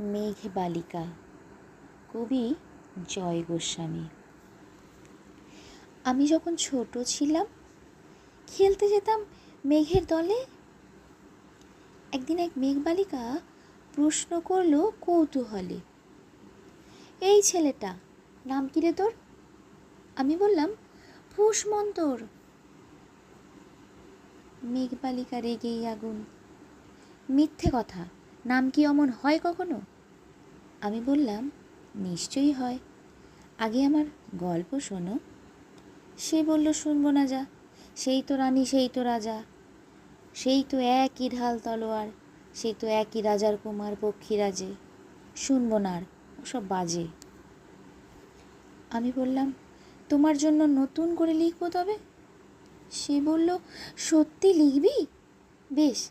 মেঘ বালিকা কবি জয় গোস্বামী। আমি যখন ছোট ছিলাম, খেলতে যেতাম মেঘের দলে। একদিন এক মেঘবালিকা প্রশ্ন করল কৌতূহলে, এই ছেলেটা, নাম কি রে তোর? আমি বললাম পুষ্মন্তর মেঘবালিকা রেগেই আগুন। মিথ্যে কথা। নাম কি অমন হয় কখনো? আমি বললাম, নিশ্চয়ই হয়। আগে আমার গল্প শোনো। সে বলল, শুনব না যা। সেই তো রানী, সেই তো রাজা। সেই তো একই ঢাল তলোয়ার। সেই তো একই রাজার কুমার পক্ষীরাজে। শুনব না আর ওসব বাজে। আমি বললাম, তোমার জন্য নতুন করে লিখব তবে? সে বলল, সত্যি লিখবি? বেশ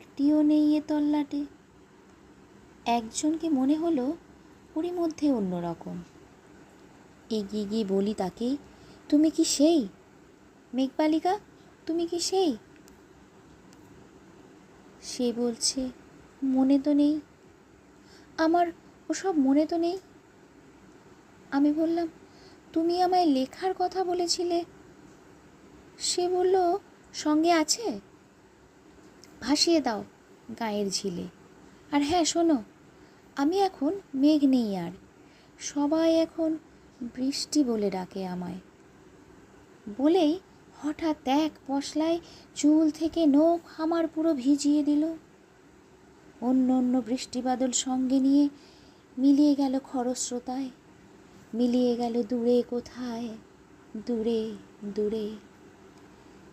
একটিও নেই এ তল্লাটে। একজনকে মনে হলো ওরই মধ্যে অন্যরকম। এগিয়ে গিয়ে বলি তাকে, তুমি কি সেই? মেঘবালিকা, তুমি কি সেই? সে বলছে, মনে তো নেই। আমার ওসব মনে তো নেই। আমি বললাম, তুমি আমায় লেখার কথা বলেছিলে। সে বলল, সঙ্গে আছে? ভাসিয়ে দাও গায়ের ঝিলে। আর হ্যাঁ শোনো, আমি এখন মেঘ নেই আর। সবাই এখন বৃষ্টি বলে ডাকে আমায়। বলেই হঠাৎ এক পশলায় চুল থেকে নখ আমার পুরো ভিজিয়ে দিল। অন্য অন্য বৃষ্টি বাদল সঙ্গে নিয়ে মিলিয়ে গেল খরস্রোতায়, মিলিয়ে গেল দূরে কোথায়? দূরে দূরে।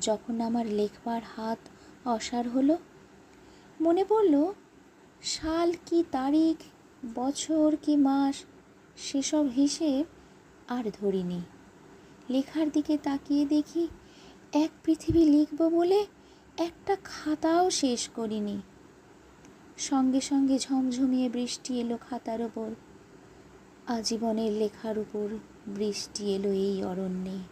যখন আমার লেখবার হাত অসার হলো, মনে পড়ল, সাল কি তারিখ, বছর কি মাস, সেসব হিসেব আর ধরিনি। লেখার দিকে তাকিয়ে দেখি, এক পৃথিবী লিখব বলে একটা খাতাও শেষ করিনি। সঙ্গে সঙ্গে ঝমঝমিয়ে বৃষ্টি এলো খাতার ওপর আজীবনের লেখার উপর বৃষ্টি এলো এই অরণ্যে।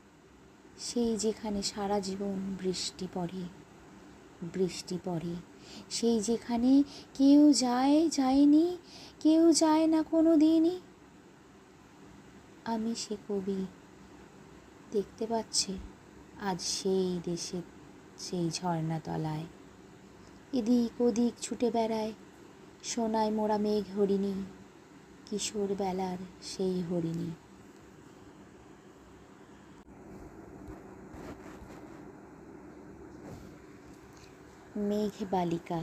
সেই যেখানে সারা জীবন বৃষ্টি পড়ে বৃষ্টি পড়ে। সেই যেখানে কেউ যায়, যায়নি, কেউ যায় না কোনো দিনই আমি সে কবি দেখতে পাচ্ছে, আজ সেই দেশে, সেই ঝর্ণা তলায় এদিক ওদিক ছুটে বেড়ায়, সোনায় মোড়া মেঘ হরিণী কিশোর বেলার সেই হরিণী। মেঘ বালিকা